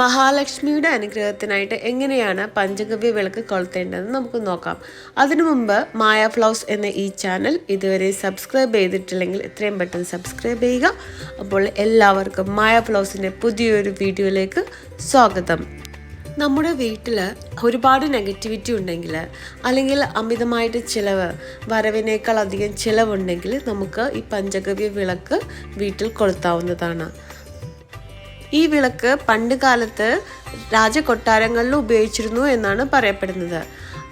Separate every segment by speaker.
Speaker 1: മഹാലക്ഷ്മിയുടെ അനുഗ്രഹത്തിനായിട്ട് എങ്ങനെയാണ് പഞ്ചഗവ്യ വിളക്ക് കൊളുത്തേണ്ടതെന്ന് നമുക്ക് നോക്കാം. അതിനു മുമ്പ് മായ ഫ്ലൗസ് എന്ന ഈ ചാനൽ ഇതുവരെ സബ്സ്ക്രൈബ് ചെയ്തിട്ടില്ലെങ്കിൽ എത്രയും പെട്ടെന്ന് സബ്സ്ക്രൈബ് ചെയ്യുക. അപ്പോൾ എല്ലാവർക്കും മായ ഫ്ലൗസിന്റെ പുതിയൊരു വീഡിയോയിലേക്ക് സ്വാഗതം. നമ്മുടെ വീട്ടിൽ ഒരുപാട് നെഗറ്റിവിറ്റി ഉണ്ടെങ്കിൽ അല്ലെങ്കിൽ അമിതമായിട്ട് ചിലവ് വരവിനേക്കാൾ അധികം ചിലവുണ്ടെങ്കിൽ നമുക്ക് ഈ പഞ്ചഗവ്യ വിളക്ക് വീട്ടിൽ കൊളുത്താവുന്നതാണ്. ഈ വിളക്ക് പണ്ട് കാലത്ത് രാജകൊട്ടാരങ്ങളിൽ ഉപയോഗിച്ചിരുന്നു എന്നാണ് പറയപ്പെടുന്നത്.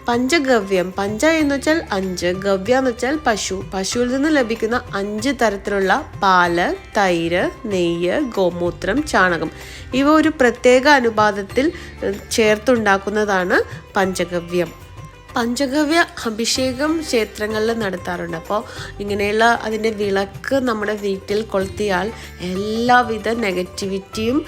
Speaker 1: പഞ്ചഗവ്യം പഞ്ച എന്ന് വെച്ചാൽ അഞ്ച് ഗവ്യ എന്ന് വെച്ചാൽ പശു. പശുവിൽ നിന്ന് ലഭിക്കുന്ന അഞ്ച് തരത്തിലുള്ള പാൽ തൈര് നെയ്യ് ഗോമൂത്രം ചാണകം. ഇവ ഒരു പ്രത്യേക അനുപാതത്തിൽ ചേർത്തുണ്ടാക്കുന്നതാണ് പഞ്ചഗവ്യം. പഞ്ചഗവ്യ അഭിഷേകം ക്ഷേത്രങ്ങളിൽ നടത്താറുണ്ട്. അപ്പോൾ ഇങ്ങനെയുള്ള അതിന്റെ വിളക്ക് നമ്മുടെ വീട്ടിൽ കൊളുത്തിയാൽ എല്ലാവിധ നെഗറ്റിവിറ്റിയും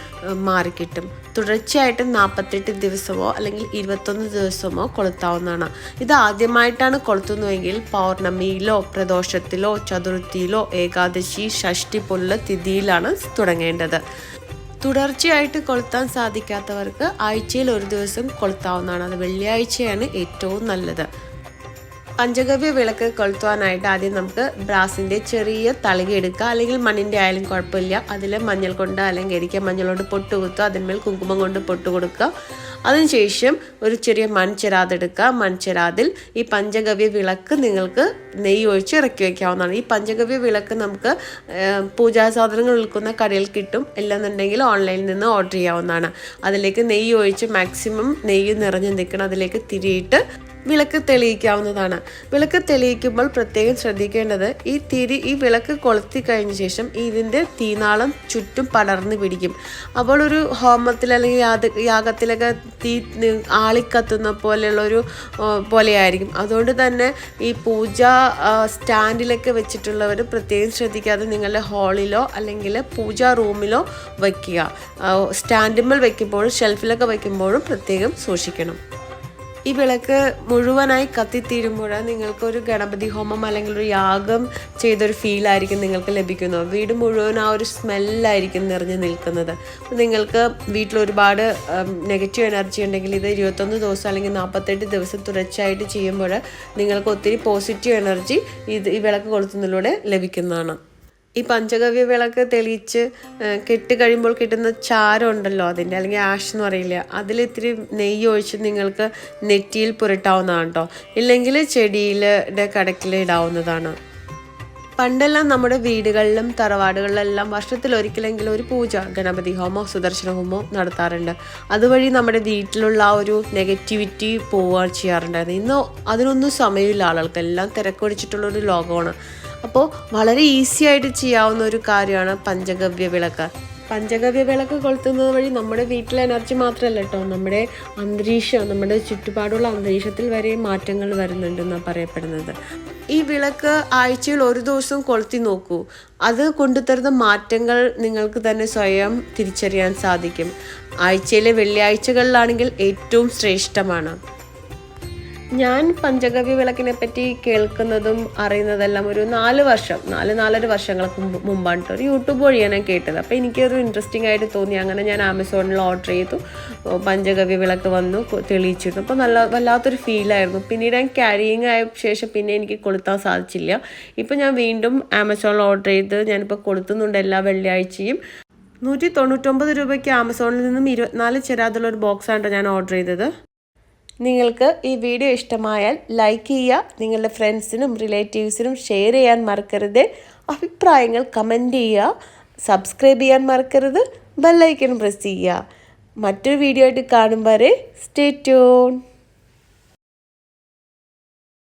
Speaker 1: മാറിക്കിട്ടും. തുടർച്ചയായിട്ട് നാൽപ്പത്തെട്ട് ദിവസമോ അല്ലെങ്കിൽ ഇരുപത്തൊന്ന് ദിവസമോ കൊളുത്താവുന്നതാണ്. ഇത് ആദ്യമായിട്ടാണ് കൊളുത്തുന്നതെങ്കിൽ പൗർണമിയിലോ പ്രദോഷത്തിലോ ചതുർത്ഥിയിലോ ഏകാദശി ഷഷ്ടി പോലുള്ള തിഥിയിലാണ് തുടങ്ങേണ്ടത്. തുടർച്ചയായിട്ട് കൊളുത്താൻ സാധിക്കാത്തവർക്ക് ആഴ്ചയിൽ ഒരു ദിവസം കൊളുത്താവുന്നതാണ്. അത് വെള്ളിയാഴ്ചയാണ് ഏറ്റവും നല്ലത്. പഞ്ചഗവ്യ വിളക്ക് കൊളുത്തുവാനായിട്ട് ആദ്യം നമുക്ക് ബ്രാസിന്റെ ചെറിയ തളിക എടുക്കുക. അല്ലെങ്കിൽ മണ്ണിന്റെ ആയാലും കുഴപ്പമില്ല. അതിൽ മഞ്ഞൾ കൊണ്ട് അല്ലെങ്കിൽ എരിക്ക മഞ്ഞൾ കൊണ്ട് പൊട്ട് കുത്തുക അതിന്മേൽ കുങ്കുമം കൊണ്ട് പൊട്ട് കൊടുക്കുക അതിനുശേഷം ഒരു ചെറിയ മൺചെരാതെടുക്കുക മൺചെരാതിൽ ഈ പഞ്ചഗവ്യ വിളക്ക് നിങ്ങൾക്ക് നെയ്യ് ഒഴിച്ച് ഇറക്കി വയ്ക്കാവുന്നതാണ് ഈ പഞ്ചഗവ്യ വിളക്ക് നമുക്ക് പൂജാ സാധനങ്ങൾ വിൽക്കുന്ന കടയിൽ കിട്ടും. ഇല്ലെന്നുണ്ടെങ്കിൽ ഓൺലൈനിൽ നിന്ന് ഓർഡർ ചെയ്യാവുന്നതാണ്. അതിലേക്ക് നെയ്യ് ഒഴിച്ച് മാക്സിമം നെയ്യ് നിറഞ്ഞ് നിൽക്കണം. അതിലേക്ക് തിരിയിട്ട് വിളക്ക് തെളിയിക്കാവുന്നതാണ്. വിളക്ക് തെളിയിക്കുമ്പോൾ പ്രത്യേകം ശ്രദ്ധിക്കേണ്ടത് ഈ തിരി ഈ വിളക്ക് കൊളുത്തി കഴിഞ്ഞ ശേഷം ഇതിന്റെ തീനാളം ചുറ്റും പടർന്നു പിടിക്കും. അപ്പോൾ ഒരു ഹോമത്തിൽ അല്ലെങ്കിൽ യാത യാഗത്തിലൊക്കെ തീ ആളിക്കത്തുന്ന പോലെയുള്ള ഒരു പോലെയായിരിക്കും. അതുകൊണ്ട് തന്നെ ഈ പൂജ സ്റ്റാൻഡിലൊക്കെ വെച്ചിട്ടുള്ളവർ പ്രത്യേകം ശ്രദ്ധിക്കാതെ നിങ്ങളുടെ ഹാളിലോ അല്ലെങ്കിൽ പൂജ റൂമിലോ വയ്ക്കുക. ആ, സ്റ്റാൻഡിന്മേൽ വയ്ക്കുമ്പോഴും ഷെൽഫിലൊക്കെ വയ്ക്കുമ്പോഴും പ്രത്യേകം സൂക്ഷിക്കണം. ഈ വിളക്ക് മുഴുവനായി കത്തിത്തീരുമ്പോൾ നിങ്ങൾക്ക് ഒരു ഗണപതി ഹോമം അല്ലെങ്കിൽ ഒരു യാഗം ചെയ്തൊരു ഫീലായിരിക്കും നിങ്ങൾക്ക് ലഭിക്കുന്നത്. വീട് മുഴുവൻ ആ ഒരു സ്മെല്ലായിരിക്കും നിറഞ്ഞു നിൽക്കുന്നത്. നിങ്ങൾക്ക് വീട്ടിൽ ഒരുപാട് നെഗറ്റീവ് എനർജി ഉണ്ടെങ്കിൽ ഇത് ഇരുപത്തൊന്ന് ദിവസം അല്ലെങ്കിൽ നാൽപ്പത്തെട്ട് ദിവസം തുടർച്ചയായിട്ട് ചെയ്യുമ്പോൾ നിങ്ങൾക്ക് ഒത്തിരി പോസിറ്റീവ് എനർജി ഇത് ഈ വിളക്ക് കൊളുത്തുന്നതിലൂടെ ലഭിക്കുന്നതാണ്. ഈ പഞ്ചഗവ്യ വിളക്ക് തെളിയിച്ച് ഏഹ്, കെട്ട് കഴിയുമ്പോൾ കിട്ടുന്ന ചാരം ഉണ്ടല്ലോ അതിന്റെ അല്ലെങ്കിൽ ആഷ് എന്ന് പറയില്ല അതിൽ ഇത്തിരി നെയ്യ് ഒഴിച്ച് നിങ്ങൾക്ക് നെറ്റിയിൽ പുരട്ടാവുന്നതാണ് കേട്ടോ ഇല്ലെങ്കിൽ ചെടിയിലെ കടക്കിൽ ഇടാവുന്നതാണ്. പണ്ടെല്ലാം നമ്മുടെ വീടുകളിലും തറവാടുകളിലെല്ലാം വർഷത്തിൽ ഒരിക്കലെങ്കിലും ഒരു പൂജ ഗണപതി ഹോമോ സുദർശന ഹോമോ നടത്താറുണ്ട്. അതുവഴി നമ്മുടെ വീട്ടിലുള്ള ആ ഒരു നെഗറ്റിവിറ്റി പോവുക ചെയ്യാറുണ്ടായിരുന്നു ഇന്ന് അതിനൊന്നും സമയമില്ല. ആളുകൾക്ക് എല്ലാം തിരക്കൊടിച്ചിട്ടുള്ള ഒരു ലോകമാണ്. അപ്പോൾ വളരെ ഈസി ആയിട്ട് ചെയ്യാവുന്ന ഒരു കാര്യമാണ് പഞ്ചഗവ്യ വിളക്ക്. പഞ്ചഗവ്യ വിളക്ക് കൊളുത്തുന്നത് വഴി നമ്മുടെ വീട്ടിലെ എനർജി മാത്രമല്ല കേട്ടോ. നമ്മുടെ അന്തരീക്ഷം നമ്മുടെ ചുറ്റുപാടുള്ള അന്തരീക്ഷത്തിൽ വരെ മാറ്റങ്ങൾ വരുന്നുണ്ടെന്നാണ് പറയപ്പെടുന്നത്. ഈ വിളക്ക് ആഴ്ചയിൽ ഒരു ദിവസം കൊളുത്തി നോക്കൂ. അത് കൊണ്ടുതരുന്ന മാറ്റങ്ങൾ നിങ്ങൾക്ക് തന്നെ സ്വയം തിരിച്ചറിയാൻ സാധിക്കും. ആഴ്ചയിലെ വെള്ളിയാഴ്ചകളിലാണെങ്കിൽ ഏറ്റവും ശ്രേഷ്ഠമാണ്. ഞാൻ പഞ്ചഗവ്യ വിളക്കിനെ പറ്റി കേൾക്കുന്നതും അറിയുന്നതെല്ലാം ഒരു നാല് വർഷം നാല് നാലര വർഷങ്ങൾക്ക് മുമ്പാണ് ഒരു യൂട്യൂബ് വഴിയാണ് ഞാൻ കേട്ടത്. അപ്പോൾ എനിക്കൊരു ഇൻട്രസ്റ്റിംഗ് ആയിട്ട് തോന്നി. അങ്ങനെ ഞാൻ ആമസോണിൽ ഓർഡർ ചെയ്തു. പഞ്ചഗവ്യ വിളക്ക് വന്നു തെളിയിച്ചിരുന്നു. അപ്പോൾ നല്ല വല്ലാത്തൊരു ഫീലായിരുന്നു പിന്നീട് ഞാൻ ക്യാരിയിങ് ആയ ശേഷം പിന്നെ എനിക്ക് കൊളുത്താൻ സാധിച്ചില്ല. ഇപ്പോൾ ഞാൻ വീണ്ടും ആമസോണിൽ ഓർഡർ ചെയ്ത് ഞാനിപ്പോൾ കൊളുത്തുന്നുണ്ട് എല്ലാ വെള്ളിയാഴ്ചയും. നൂറ്റി തൊണ്ണൂറ്റൊമ്പത് രൂപയ്ക്ക് ആമസോണിൽ നിന്നും ഇരുപത്തിനാല് ചെരാതുള്ള ഒരു ബോക്സാണ് ഞാൻ ഓർഡർ ചെയ്തത്. നിങ്ങൾക്ക് ഈ വീഡിയോ ഇഷ്ടമായാൽ ലൈക്ക് ചെയ്യുക നിങ്ങളുടെ ഫ്രണ്ട്സിനും റിലേറ്റീവ്സിനും ഷെയർ ചെയ്യാൻ മറക്കരുത്. അഭിപ്രായങ്ങൾ കമന്റ് ചെയ്യുക സബ്സ്ക്രൈബ് ചെയ്യാൻ മറക്കരുത് ബെല്ലൈക്കൺ പ്രസ് ചെയ്യുക. മറ്റൊരു വീഡിയോ ആയിട്ട് കാണും വരെ സ്റ്റേ ട്യൂൺ